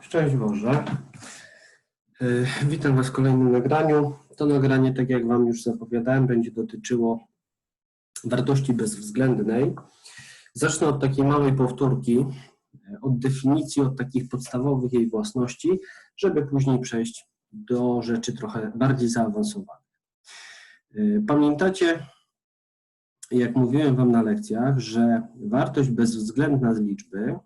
Szczęść Boże. Y, Witam Was w kolejnym nagraniu. To nagranie, tak jak Wam już zapowiadałem, będzie dotyczyło wartości bezwzględnej. Zacznę od takiej małej powtórki, y, od definicji, od takich podstawowych jej własności, żeby później przejść do rzeczy trochę bardziej zaawansowanych. Y, Pamiętacie, jak mówiłem Wam na lekcjach, że wartość bezwzględna z liczby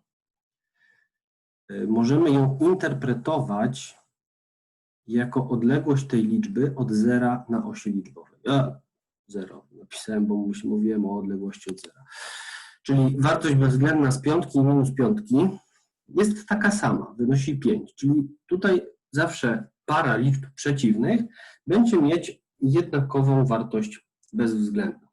możemy ją interpretować jako odległość tej liczby od zera na osi liczbowej. A, zero napisałem, bo mówiłem o odległości od zera. Czyli wartość bezwzględna z piątki minus piątki jest taka sama, wynosi 5. Czyli tutaj zawsze para liczb przeciwnych będzie mieć jednakową wartość bezwzględną.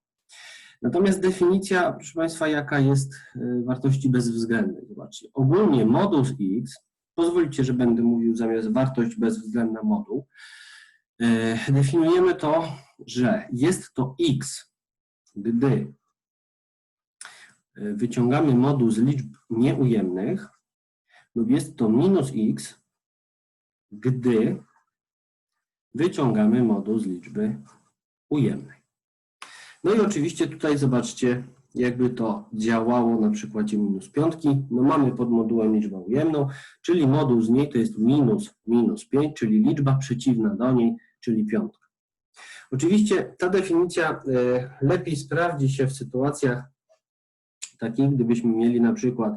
Natomiast definicja, proszę Państwa, jaka jest y, wartości bezwzględnej. Zobaczcie, ogólnie modus x, pozwólcie, że będę mówił zamiast wartość bezwzględna moduł, y, definiujemy to, że jest to x, gdy y, wyciągamy moduł z liczb nieujemnych, lub jest to minus x, gdy wyciągamy moduł z liczby ujemnej. No i oczywiście tutaj zobaczcie, jakby to działało na przykładzie minus piątki. No mamy pod modułem liczbę ujemną, czyli moduł z niej to jest minus minus 5, czyli liczba przeciwna do niej, czyli piątka. Oczywiście ta definicja e, lepiej sprawdzi się w sytuacjach takich, gdybyśmy mieli na przykład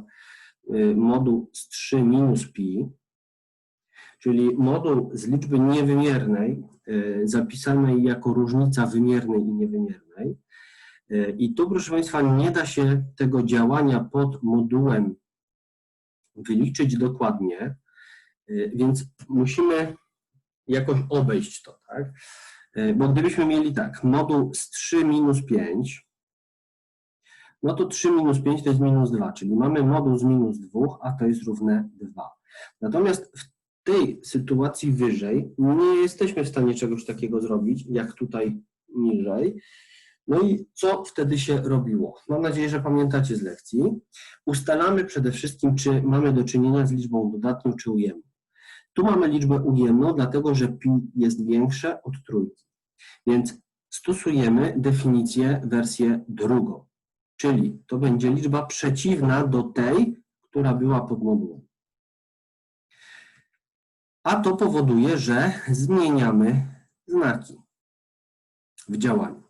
e, moduł z 3 minus pi, czyli moduł z liczby niewymiernej e, zapisanej jako różnica wymiernej i niewymiernej. E, I tu, proszę Państwa, nie da się tego działania pod modułem wyliczyć dokładnie, e, więc musimy jakoś obejść to, tak? E, Bo gdybyśmy mieli tak, moduł z 3 minus 5, no to 3 minus 5 to jest minus 2, czyli mamy moduł z minus 2, a to jest równe 2. Natomiast w tej sytuacji wyżej nie jesteśmy w stanie czegoś takiego zrobić, jak tutaj niżej. No i co wtedy się robiło? Mam nadzieję, że pamiętacie z lekcji. Ustalamy przede wszystkim, czy mamy do czynienia z liczbą dodatnią czy ujemną. Tu mamy liczbę ujemną, dlatego że pi jest większe od trójki. Więc stosujemy definicję, wersję drugą. Czyli to będzie liczba przeciwna do tej, która była pod modułem. A to powoduje, że zmieniamy znaki w działaniu.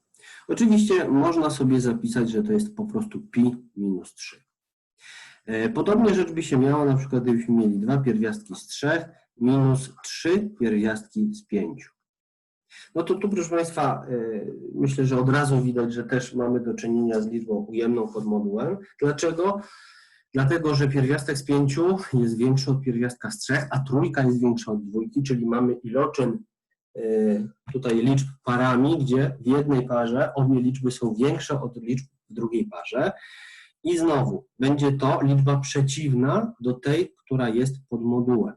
Oczywiście można sobie zapisać, że to jest po prostu pi minus 3. E, Podobnie rzecz by się miała, na przykład gdybyśmy mieli dwa pierwiastki z 3 minus 3 pierwiastki z 5. No to tu, proszę Państwa, e, myślę, że od razu widać, że też mamy do czynienia z liczbą ujemną pod modułem. Dlaczego? Dlatego, że pierwiastek z 5 jest większy od pierwiastka z 3, a trójka jest większa od dwójki, czyli mamy iloczyn tutaj liczb parami, gdzie w jednej parze obie liczby są większe od liczb w drugiej parze. I znowu będzie to liczba przeciwna do tej, która jest pod modułem.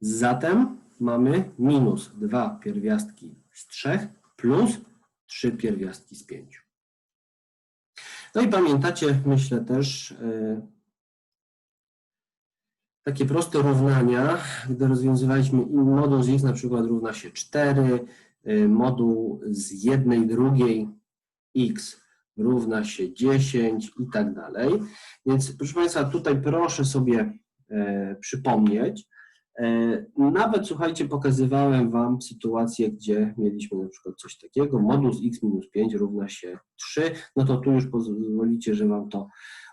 Zatem mamy minus 2 pierwiastki z 3 plus 3 pierwiastki z 5. No i pamiętacie, myślę też, y, takie proste równania, gdy rozwiązywaliśmy moduł z x na przykład równa się 4, y, moduł z jednej drugiej x równa się 10 i tak dalej. Więc proszę Państwa, tutaj proszę sobie e, przypomnieć, e, nawet słuchajcie, pokazywałem Wam sytuację, gdzie mieliśmy na przykład coś takiego, moduł z x minus 5 równa się 3, no to tu już pozwolicie, że Wam to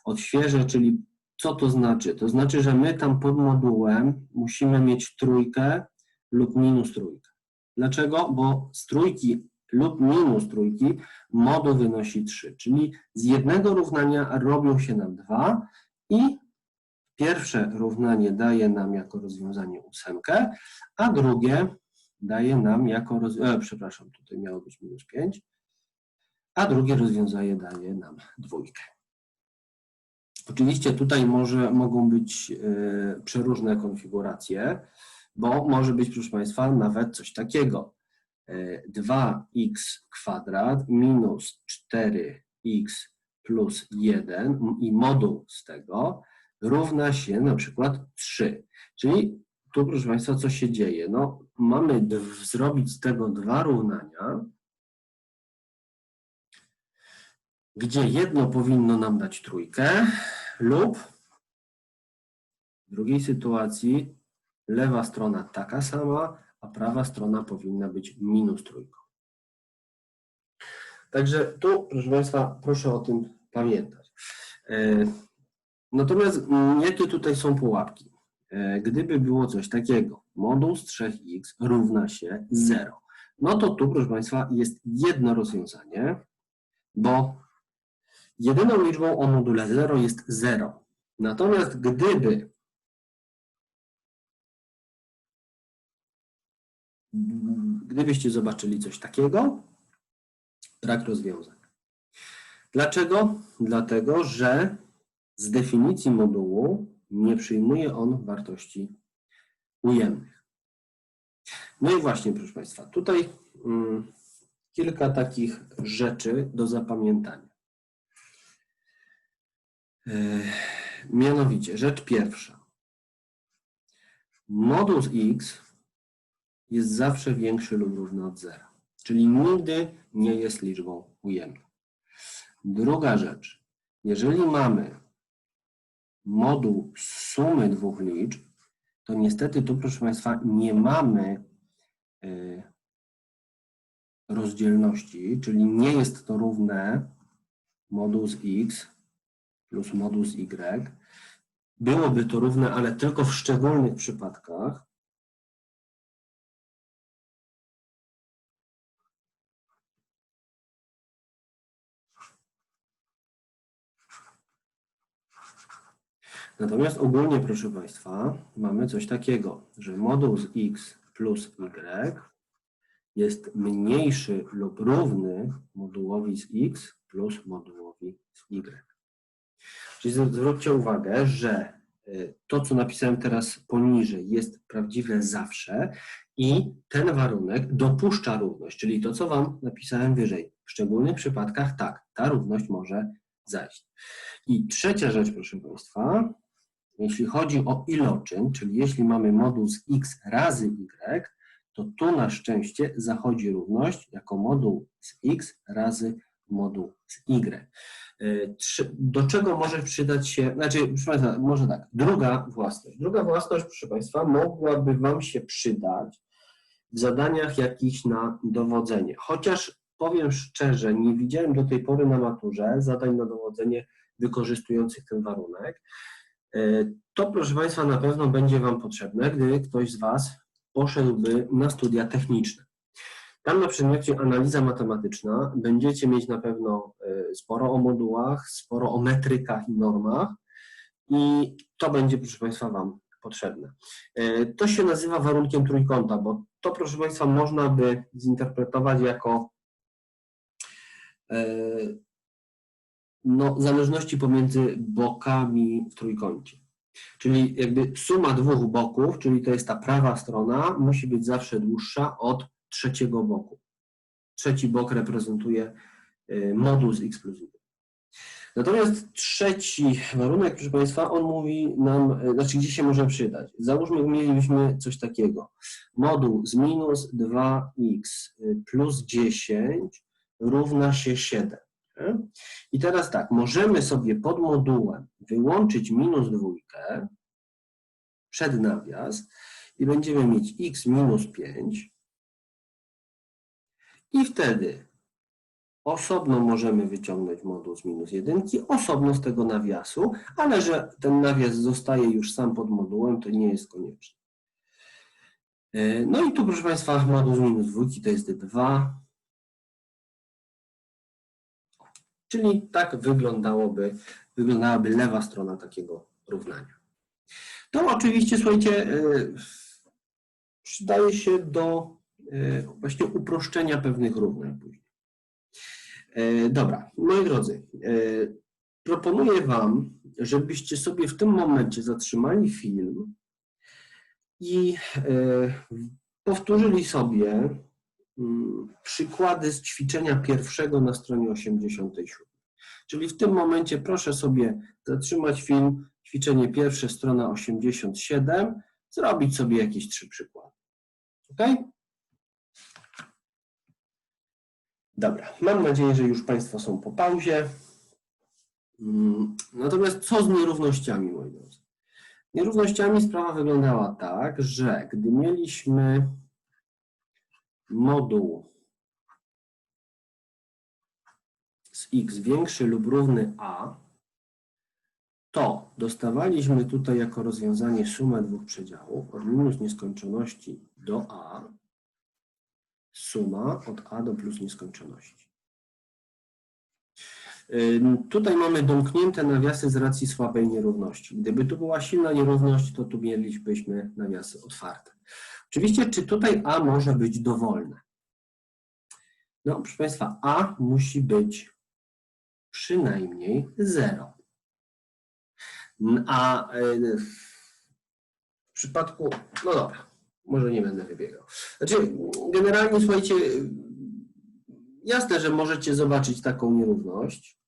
odświeżę, czyli co to znaczy? To znaczy, że my tam pod modułem musimy mieć trójkę lub minus trójkę. Dlaczego? Bo z trójki lub minus trójki moduł wynosi 3, czyli z jednego równania robią się nam dwa i pierwsze równanie daje nam jako rozwiązanie ósemkę, a drugie daje nam jako, roz... e, przepraszam, tutaj miało być minus 5, a drugie rozwiązanie daje nam dwójkę. Oczywiście tutaj może, mogą być e, przeróżne konfiguracje, bo może być, proszę Państwa, nawet coś takiego. E, 2x kwadrat minus 4x plus 1 i moduł z tego równa się na przykład 3. Czyli tu, proszę Państwa, co się dzieje? No, mamy zrobić z tego dwa równania, gdzie jedno powinno nam dać trójkę lub w drugiej sytuacji lewa strona taka sama, a prawa strona powinna być minus trójką. Także tu, proszę Państwa, proszę o tym pamiętać. E, Natomiast jakie tutaj są pułapki? E, Gdyby było coś takiego, moduł z 3x równa się 0, no to tu, proszę Państwa, jest jedno rozwiązanie, bo jedyną liczbą o module 0 jest 0. Natomiast gdyby gdybyście zobaczyli coś takiego, brak rozwiązań. Dlaczego? Dlatego, że z definicji modułu nie przyjmuje on wartości ujemnych. No i właśnie, proszę Państwa, tutaj mm, kilka takich rzeczy do zapamiętania. E, mianowicie, rzecz pierwsza. Moduł z x jest zawsze większy lub równy od zera, czyli nigdy nie jest liczbą ujemną. Druga rzecz, jeżeli mamy moduł sumy dwóch liczb, to niestety tu, proszę Państwa, nie mamy y, rozdzielności, czyli nie jest to równe moduł z x plus moduł z y. Byłoby to równe, ale tylko w szczególnych przypadkach. Natomiast ogólnie, proszę Państwa, mamy coś takiego, że moduł z x plus y jest mniejszy lub równy modułowi z x plus modułowi z y. Czyli zwróćcie uwagę, że y, to, co napisałem teraz poniżej, jest prawdziwe zawsze i ten warunek dopuszcza równość, czyli to, co Wam napisałem wyżej. W szczególnych przypadkach tak, ta równość może zajść. I trzecia rzecz, proszę Państwa, jeśli chodzi o iloczyn, czyli jeśli mamy moduł z x razy y, to tu na szczęście zachodzi równość jako moduł z x razy moduł y. Y, Do czego może przydać się, znaczy, proszę Państwa, może tak, druga własność. Druga własność, proszę Państwa, mogłaby Wam się przydać w zadaniach jakichś na dowodzenie. Chociaż powiem szczerze, nie widziałem do tej pory na maturze zadań na dowodzenie wykorzystujących ten warunek. E, To, proszę Państwa, na pewno będzie Wam potrzebne, gdy ktoś z Was poszedłby na studia techniczne. Tam na przedmiocie analiza matematyczna będziecie mieć na pewno e, sporo o modułach, sporo o metrykach i normach i to będzie, proszę Państwa, Wam potrzebne. E, To się nazywa warunkiem trójkąta, bo to, proszę Państwa, można by zinterpretować jako e, no, zależności pomiędzy bokami w trójkącie. Czyli jakby suma dwóch boków, czyli to jest ta prawa strona, musi być zawsze dłuższa od trzeciego boku. Trzeci bok reprezentuje moduł z x plus y. Natomiast trzeci warunek, proszę Państwa, on mówi nam, y, znaczy gdzie się może przydać. Załóżmy, mielibyśmy coś takiego. Moduł z minus 2x y, plus 10 równa się 7. nie? I teraz tak, możemy sobie pod modułem wyłączyć minus dwójkę przed nawias i będziemy mieć x minus 5 i wtedy osobno możemy wyciągnąć moduł z minus jedynki, osobno z tego nawiasu, ale że ten nawias zostaje już sam pod modułem, to nie jest konieczne. E, No i tu, proszę Państwa, moduł z minus dwójki to jest 2, czyli tak wyglądałaby, wyglądałaby lewa strona takiego równania. To oczywiście, słuchajcie, e, przydaje się do właśnie uproszczenia pewnych równań później. E, Dobra, moi drodzy, e, proponuję Wam, żebyście sobie w tym momencie zatrzymali film i e, powtórzyli sobie mm, przykłady z ćwiczenia pierwszego na stronie 87. Czyli w tym momencie proszę sobie zatrzymać film, ćwiczenie pierwsze, strona 87, zrobić sobie jakieś trzy przykłady. Ok? Dobra, mam nadzieję, że już Państwo są po pauzie. Mm, Natomiast co z nierównościami, moi drodzy? Nierównościami sprawa wyglądała tak, że gdy mieliśmy moduł z x większy lub równy a, to dostawaliśmy tutaj jako rozwiązanie sumę dwóch przedziałów od minus nieskończoności do a, suma od a do plus nieskończoności. Ym, Tutaj mamy domknięte nawiasy z racji słabej nierówności. Gdyby tu była silna nierówność, to tu mielibyśmy nawiasy otwarte. Oczywiście, czy tutaj a może być dowolne? No, proszę Państwa, a musi być przynajmniej 0. A y, w przypadku, no dobra, może nie będę wybiegał. Znaczy, generalnie słuchajcie, jasne, że możecie zobaczyć taką nierówność,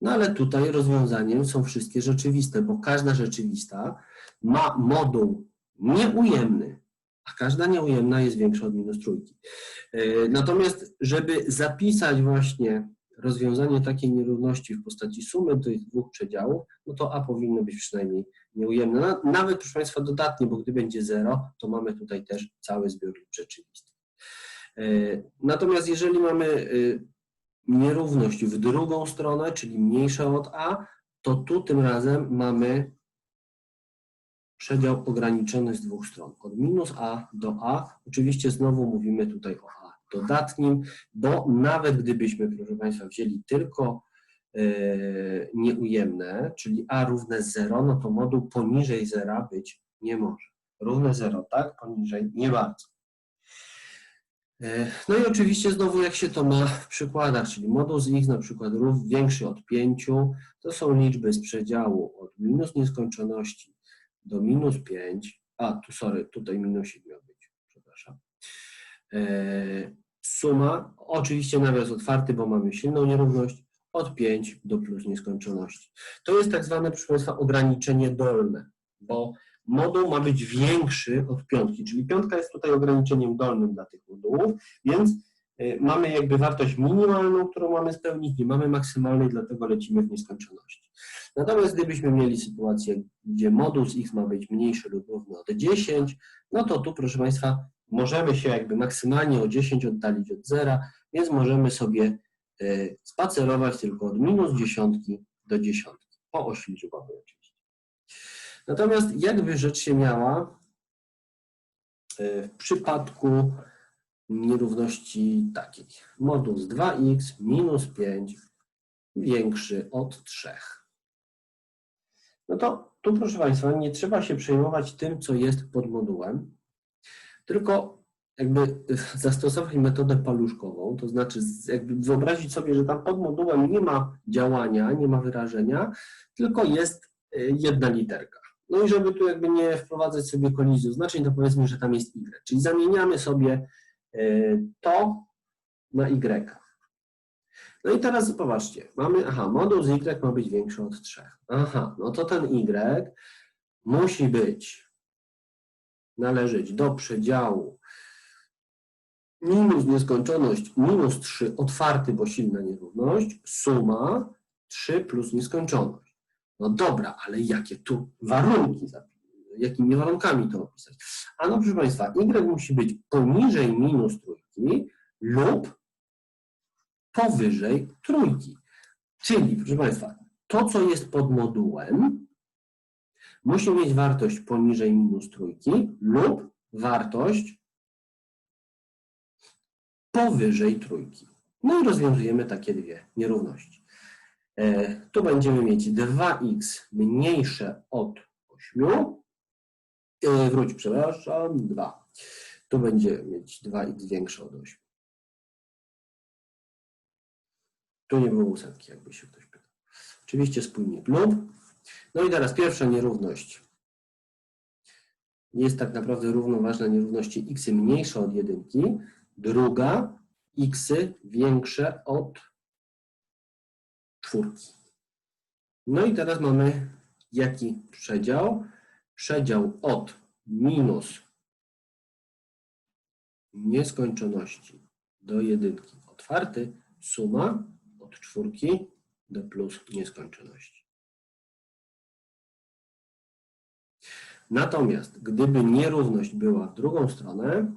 no ale tutaj rozwiązaniem są wszystkie rzeczywiste, bo każda rzeczywista ma moduł nieujemny, a każda nieujemna jest większa od minus trójki. Yy, Natomiast, żeby zapisać właśnie rozwiązanie takiej nierówności w postaci sumy tych dwóch przedziałów, no to a powinno być przynajmniej nieujemne. Na- Nawet, proszę Państwa, dodatnie, bo gdy będzie 0, to mamy tutaj też cały zbiornik rzeczywisty. Yy, Natomiast jeżeli mamy yy, nierówność w drugą stronę, czyli mniejsza od a, to tu tym razem mamy przedział ograniczony z dwóch stron, od minus a do a. Oczywiście znowu mówimy tutaj o a dodatnim, bo nawet gdybyśmy, proszę Państwa, wzięli tylko e, nieujemne, czyli a równe 0, no to moduł poniżej zera być nie może. Równe 0, tak? Poniżej nie bardzo. E, No i oczywiście znowu jak się to ma w przykładach, czyli moduł z x na przykład rów większy od 5, to są liczby z przedziału od minus nieskończoności do minus 5, a tu sorry, tutaj minusik miał być, przepraszam. E, Suma, oczywiście nawias otwarty, bo mamy silną nierówność, od 5 do plus nieskończoności. To jest tak zwane, proszę Państwa, ograniczenie dolne, bo moduł ma być większy od piątki, czyli piątka jest tutaj ograniczeniem dolnym dla tych modułów, więc y, mamy jakby wartość minimalną, którą mamy spełnić, nie mamy maksymalnej, dlatego lecimy w nieskończoności. Natomiast gdybyśmy mieli sytuację, gdzie moduł z x ma być mniejszy lub równy od 10, no to tu, proszę Państwa, możemy się jakby maksymalnie o 10 oddalić od zera, więc możemy sobie spacerować tylko od minus dziesiątki do dziesiątki, po osi liczbowej oczywiście. Natomiast jakby rzecz się miała y, w przypadku nierówności takiej. Moduł z 2x minus 5 większy od 3. No to tu, proszę Państwa, nie trzeba się przejmować tym, co jest pod modułem, tylko jakby zastosować metodę paluszkową, to znaczy jakby wyobrazić sobie, że tam pod modułem nie ma działania, nie ma wyrażenia, tylko jest y, jedna literka. No i żeby tu jakby nie wprowadzać sobie kolizji znaczeń, to powiedzmy, że tam jest y, czyli zamieniamy sobie y, to na y. No i teraz popatrzcie, mamy, aha, moduł z y ma być większy od 3. Aha, no to ten y musi być, należeć do przedziału minus nieskończoność, minus 3 otwarty, bo silna nierówność, suma 3 plus nieskończoność. No dobra, ale jakie tu warunki, jakimi warunkami to opisać? A no proszę Państwa, y musi być poniżej minus trójki lub powyżej trójki. Czyli, proszę Państwa, to, co jest pod modułem, musi mieć wartość poniżej minus trójki lub wartość powyżej trójki. No i rozwiązujemy takie dwie nierówności. E, tu będziemy mieć 2x mniejsze od 8, e, wróć, przepraszam, 2. Tu będzie mieć 2x większe od 8. Tu nie było ósemki, jakby się ktoś pytał. Oczywiście spójnik lub. No i teraz pierwsza nierówność jest tak naprawdę równoważna nierówności x mniejsze od jedynki. Druga x większe od czwórki. No i teraz mamy jaki przedział? Przedział od minus nieskończoności do jedynki otwarty, suma od czwórki do plus nieskończoności. Natomiast gdyby nierówność była w drugą stronę,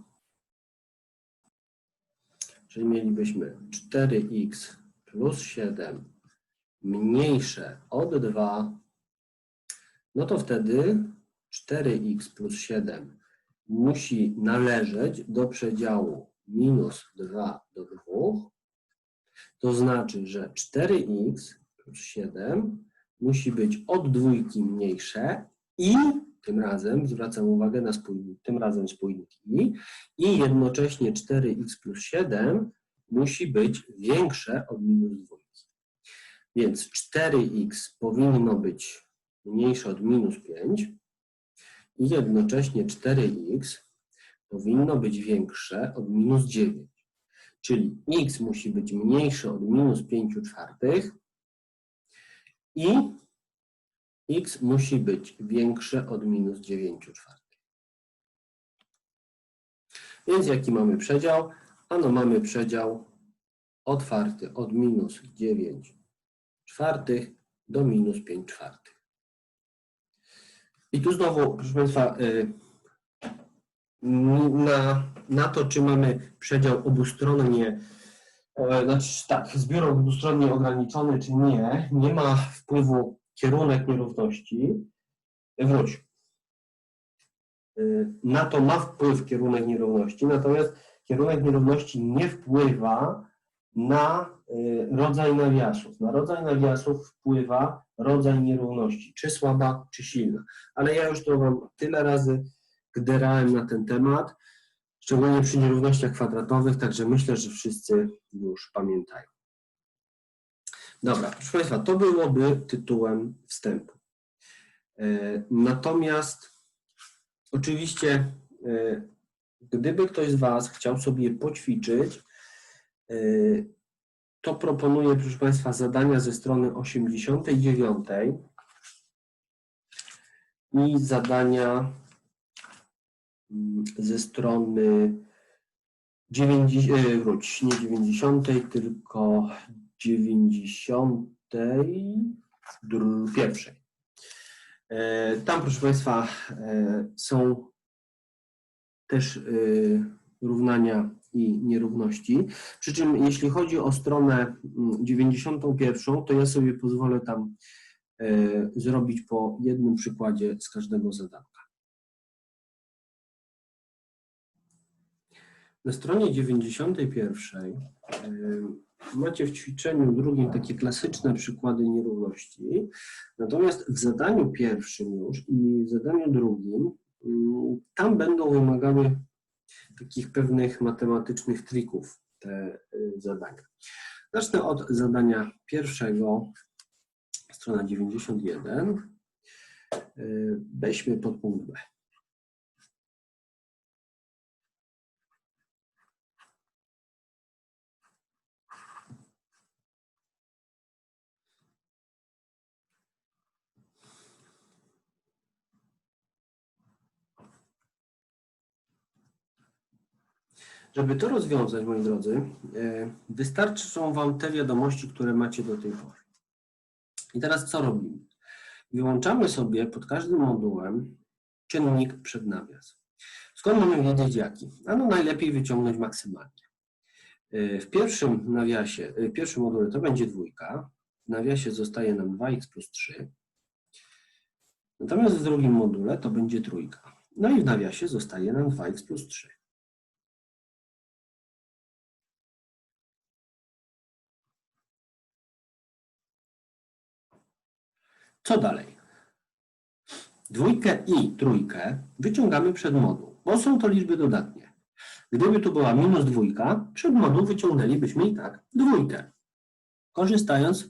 czyli mielibyśmy 4x plus 7 mniejsze od 2, no to wtedy 4x plus 7 musi należeć do przedziału minus 2 do 2. To znaczy, że 4x plus 7 musi być od dwójki mniejsze i tym razem zwracam uwagę na spójnik, tym razem spójnik i i jednocześnie 4x plus 7 musi być większe od minus 2. Więc 4x powinno być mniejsze od minus 5 i jednocześnie 4x powinno być większe od minus 9. Czyli x musi być mniejsze od minus 5 czwartych i x musi być większe od minus 9 czwartych. Więc jaki mamy przedział? Ano mamy przedział otwarty od minus 9 czwartych do minus 5 czwartych. I tu znowu, proszę Państwa, y, na, na to, czy mamy przedział obustronnie, e, znaczy tak, zbiór obustronnie ograniczony, czy nie, nie ma wpływu kierunek nierówności. Wróć. Y, Na to ma wpływ kierunek nierówności, natomiast kierunek nierówności nie wpływa na y, rodzaj nawiasów. Na rodzaj nawiasów wpływa rodzaj nierówności, czy słaba, czy silna. Ale ja już to Wam tyle razy gderałem na ten temat, szczególnie przy nierównościach kwadratowych, także myślę, że wszyscy już pamiętają. Dobra, proszę Państwa, to byłoby tytułem wstępu. E, Natomiast oczywiście, e, gdyby ktoś z Was chciał sobie poćwiczyć, e, to proponuję, proszę Państwa, zadania ze strony 89 i zadania mm, ze strony 90, e, wróć, nie 90, tylko 91. E, Tam, proszę Państwa, e, są też e, równania i nierówności. Przy czym, jeśli chodzi o stronę mm, 91, to ja sobie pozwolę tam zrobić po jednym przykładzie z każdego zadanka. Na stronie 91 e, macie w ćwiczeniu drugim takie klasyczne przykłady nierówności, natomiast w zadaniu pierwszym już i w zadaniu drugim mm, tam będą wymagały takich pewnych matematycznych trików te y, zadania. Zacznę od zadania pierwszego, strona 91. Y, Weźmy podpunkt B. Żeby to rozwiązać, moi drodzy, e, wystarczą Wam te wiadomości, które macie do tej pory. I teraz co robimy? Wyłączamy sobie pod każdym modułem czynnik przed nawias. Skąd mamy wiedzieć jaki? A no najlepiej wyciągnąć maksymalnie. E, W pierwszym nawiasie, e, w pierwszym module to będzie dwójka, w nawiasie zostaje nam 2x plus 3, natomiast w drugim module to będzie trójka. No i w nawiasie zostaje nam 2x plus 3. Co dalej? Dwójkę i trójkę wyciągamy przed moduł, bo są to liczby dodatnie. Gdyby tu była minus dwójka, przed moduł wyciągnęlibyśmy i tak dwójkę. Korzystając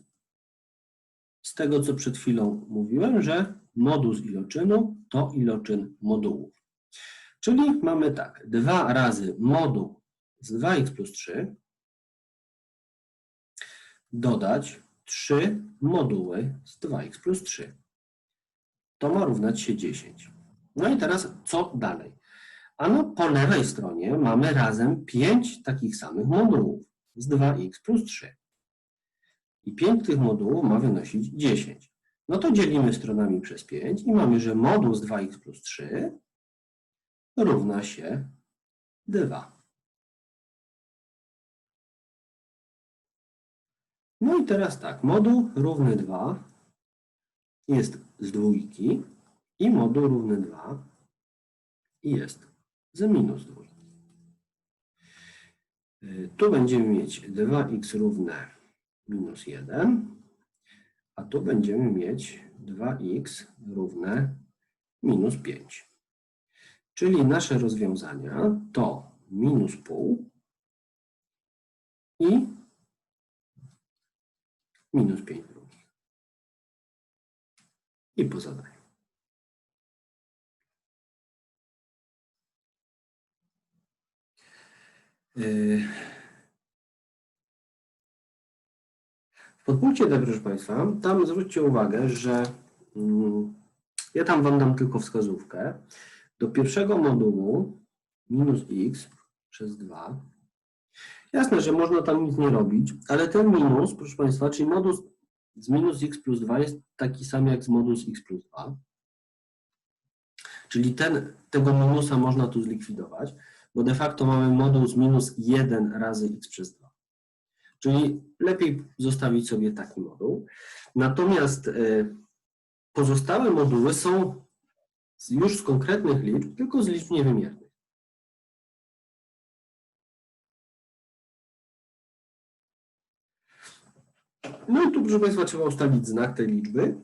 z tego, co przed chwilą mówiłem, że moduł z iloczynu to iloczyn modułów. Czyli mamy tak, 2 razy moduł z 2x plus 3 dodać 3 moduły z 2x plus 3. To ma równać się 10. No i teraz co dalej? Ano po lewej stronie mamy razem 5 takich samych modułów z 2x plus 3. I 5 tych modułów ma wynosić 10. No to dzielimy stronami przez 5 i mamy, że moduł z 2x plus 3 równa się 2. No i teraz tak, moduł równy 2 jest z dwójki i moduł równy 2 jest z minus dwójki. Y, Tu będziemy mieć 2x równe minus 1, a tu będziemy mieć 2x równe minus 5. Czyli nasze rozwiązania to minus pół i minus 5 drugich. I po zadaniu. W podpunkcie D, proszę Państwa, tam zwróćcie uwagę, że mm, ja tam Wam dam tylko wskazówkę. Do pierwszego modułu minus x przez 2. Jasne, że można tam nic nie robić, ale ten minus, proszę Państwa, czyli moduł z minus x plus 2 jest taki sam jak z moduł z x plus 2. Czyli ten, tego minusa można tu zlikwidować, bo de facto mamy moduł z minus 1 razy x przez 2. Czyli lepiej zostawić sobie taki moduł. Natomiast y, pozostałe moduły są już z konkretnych liczb, tylko z liczb niewymiernych. No i tu, proszę Państwa, trzeba ustalić znak tej liczby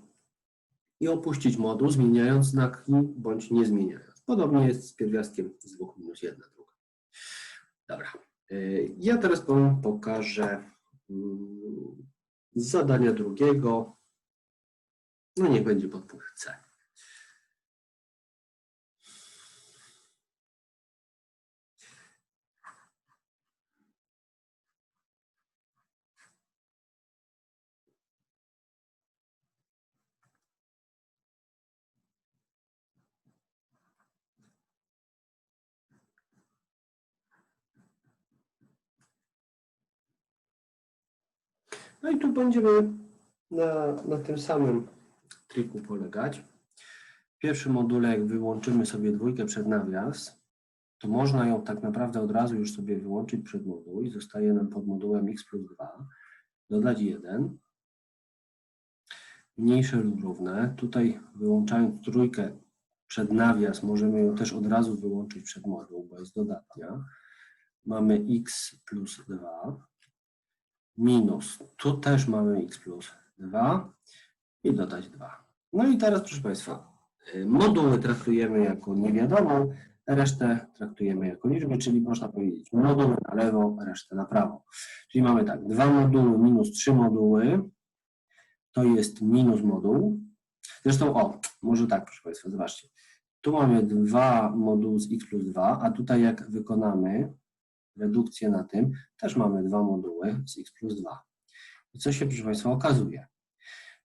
i opuścić moduł, zmieniając znaki bądź nie zmieniając. Podobnie jest z pierwiastkiem z 2 minus 1 druga. Dobra. Y, Ja teraz Wam pokażę mm, z zadania drugiego. No niech będzie podpunkt C. No i tu będziemy na, na tym samym triku polegać. W pierwszym module, jak wyłączymy sobie dwójkę przed nawias, to można ją tak naprawdę od razu już sobie wyłączyć przed moduł i zostaje nam pod modułem x plus 2, dodać 1, mniejsze lub równe. Tutaj wyłączając trójkę przed nawias, możemy ją też od razu wyłączyć przed moduł, bo jest dodatnia. Mamy x plus 2 minus, tu też mamy x plus 2 i dodać 2. No i teraz, proszę Państwa, y, moduły traktujemy jako niewiadomą, resztę traktujemy jako liczbę, czyli można powiedzieć moduły na lewo, resztę na prawo. Czyli mamy tak, dwa moduły minus trzy moduły, to jest minus moduł. Zresztą, o, może tak, proszę Państwa, zobaczcie. Tu mamy dwa moduły z x plus 2, a tutaj jak wykonamy redukcję na tym, też mamy dwa moduły z x plus 2. I co się, proszę Państwa, okazuje?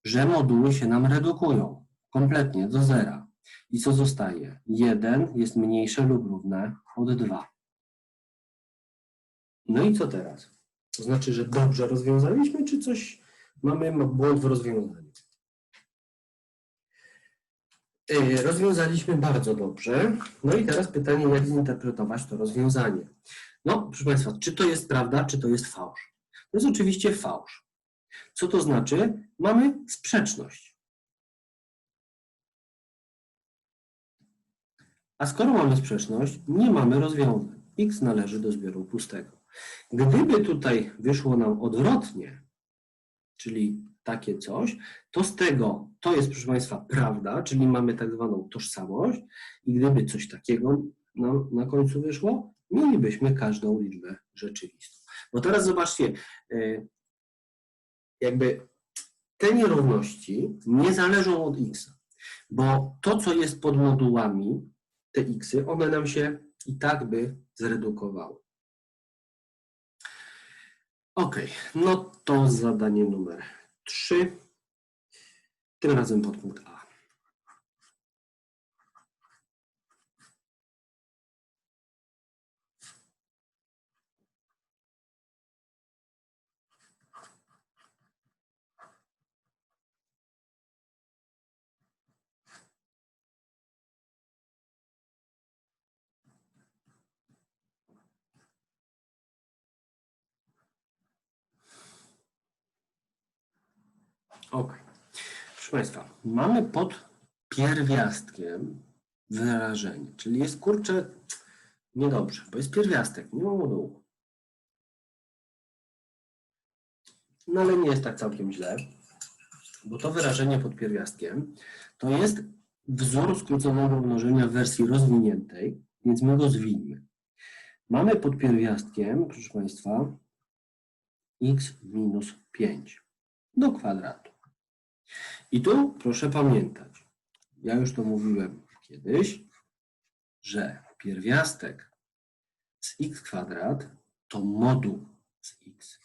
Że moduły się nam redukują kompletnie do zera. I co zostaje? 1 jest mniejsze lub równe od 2. No i co teraz? To znaczy, że dobrze rozwiązaliśmy, czy coś mamy błąd w rozwiązaniu? Yy, Rozwiązaliśmy bardzo dobrze. No i teraz pytanie, jak zinterpretować to rozwiązanie. No, proszę Państwa, czy to jest prawda, czy to jest fałsz? To jest oczywiście fałsz. Co to znaczy? Mamy sprzeczność. A skoro mamy sprzeczność, nie mamy rozwiązań. X należy do zbioru pustego. Gdyby tutaj wyszło nam odwrotnie, czyli takie coś, to z tego, to jest proszę Państwa prawda, czyli mamy tak zwaną tożsamość i gdyby coś takiego nam na końcu wyszło, mielibyśmy każdą liczbę rzeczywistą. Bo teraz zobaczcie, y, jakby te nierówności nie zależą od x, bo to, co jest pod modułami, te xy, one nam się i tak by zredukowały. Ok, no to zadanie numer 3. Tym razem podpunkt A. Ok. Proszę Państwa, mamy pod pierwiastkiem wyrażenie, czyli jest kurczę niedobrze, bo jest pierwiastek, nie ma modułu. No ale nie jest tak całkiem źle, bo to wyrażenie pod pierwiastkiem to jest wzór skróconego mnożenia w wersji rozwiniętej, więc my go zwinimy. Mamy pod pierwiastkiem, proszę Państwa, x minus 5 do kwadratu. I tu proszę pamiętać, ja już to mówiłem kiedyś, że pierwiastek z x kwadrat to moduł z x,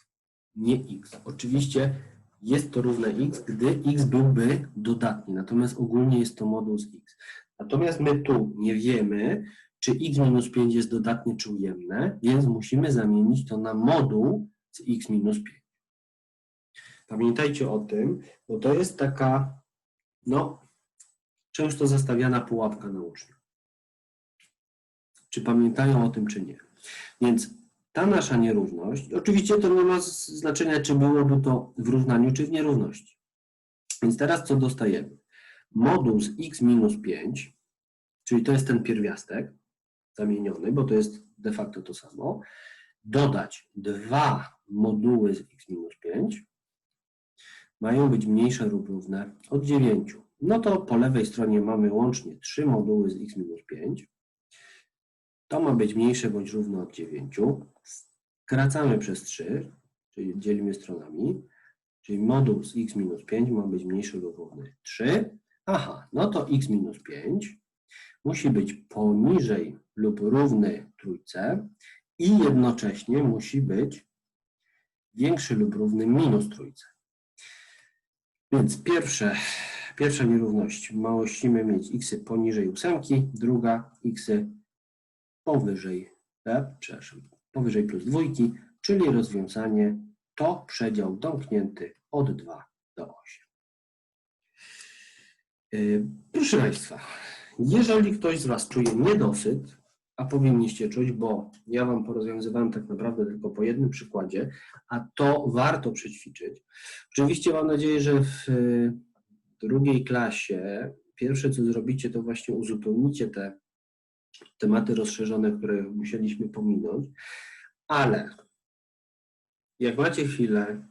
nie x. Oczywiście jest to równe x, gdy x byłby dodatni, natomiast ogólnie jest to moduł z x. Natomiast my tu nie wiemy, czy x minus 5 jest dodatnie czy ujemne, więc musimy zamienić to na moduł z x minus 5. Pamiętajcie o tym, bo to jest taka, no, często zastawiana pułapka na uczniów. Czy pamiętają o tym, czy nie. Więc ta nasza nierówność, oczywiście to nie ma znaczenia, czy byłoby to w równaniu, czy w nierówności. Więc teraz co dostajemy? Moduł z x minus 5, czyli to jest ten pierwiastek zamieniony, bo to jest de facto to samo, dodać dwa moduły z x minus 5, mają być mniejsze lub równe od 9. No to po lewej stronie mamy łącznie 3 moduły z x minus 5. To ma być mniejsze bądź równe od 9. Skracamy przez 3, czyli dzielimy stronami, czyli moduł z x minus 5 ma być mniejszy lub równy 3. Aha, no to x minus 5 musi być poniżej lub równy trójce i jednocześnie musi być większy lub równy minus trójce. Więc pierwsze, pierwsza nierówność musimy mieć x poniżej ósemki, druga x powyżej, e, przepraszam, powyżej plus dwójki, czyli rozwiązanie to przedział domknięty od 2 do 8. Yy, Proszę Państwa, jeżeli ktoś z Was czuje niedosyt, a powinniście czuć, bo ja Wam porozwiązywałem tak naprawdę tylko po jednym przykładzie, a to warto przećwiczyć. Oczywiście mam nadzieję, że w y, drugiej klasie pierwsze co zrobicie, to właśnie uzupełnicie te tematy rozszerzone, które musieliśmy pominąć, ale jak macie chwilę,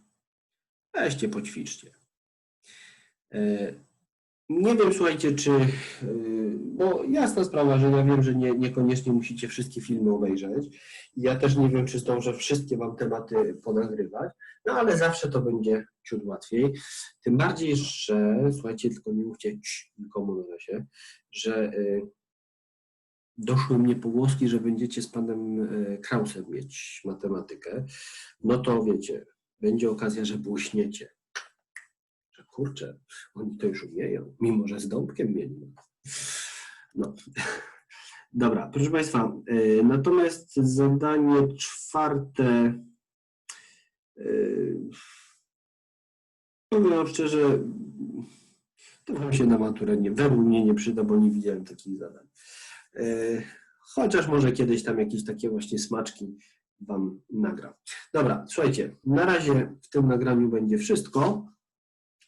weźcie, poćwiczcie. Y, nie wiem, słuchajcie, czy, yy, bo jasna sprawa, że ja wiem, że nie, niekoniecznie musicie wszystkie filmy obejrzeć. Ja też nie wiem, czy zdążę wszystkie Wam tematy ponagrywać, no ale zawsze to będzie ciut łatwiej. Tym bardziej, że, słuchajcie, tylko nie mówcie nikomu na razie, że yy, doszły mnie pogłoski, że będziecie z Panem yy, Krausem mieć matematykę. No to wiecie, będzie okazja, że błyśniecie kurczę, oni to już umieją, mimo że z dąbkiem mieli. No. Dobra, proszę Państwa, y, natomiast zadanie czwarte, y, powiem szczerze, to Wam się na maturę nie, według mnie nie przyda, bo nie widziałem takich zadań. Y, chociaż może kiedyś tam jakieś takie właśnie smaczki Wam nagram. Dobra, słuchajcie, na razie w tym nagraniu będzie wszystko.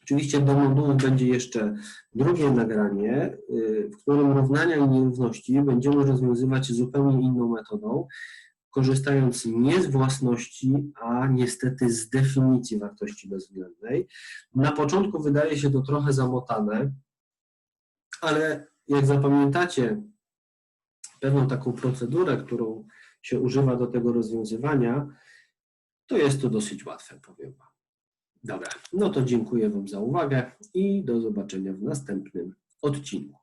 Oczywiście do modułu będzie jeszcze drugie nagranie, y, w którym równania i nierówności będziemy rozwiązywać zupełnie inną metodą, korzystając nie z własności, a niestety z definicji wartości bezwzględnej. Na początku wydaje się to trochę zamotane, ale jak zapamiętacie pewną taką procedurę, którą się używa do tego rozwiązywania, to jest to dosyć łatwe, powiem Wam. Dobra, no to dziękuję Wam za uwagę i do zobaczenia w następnym odcinku.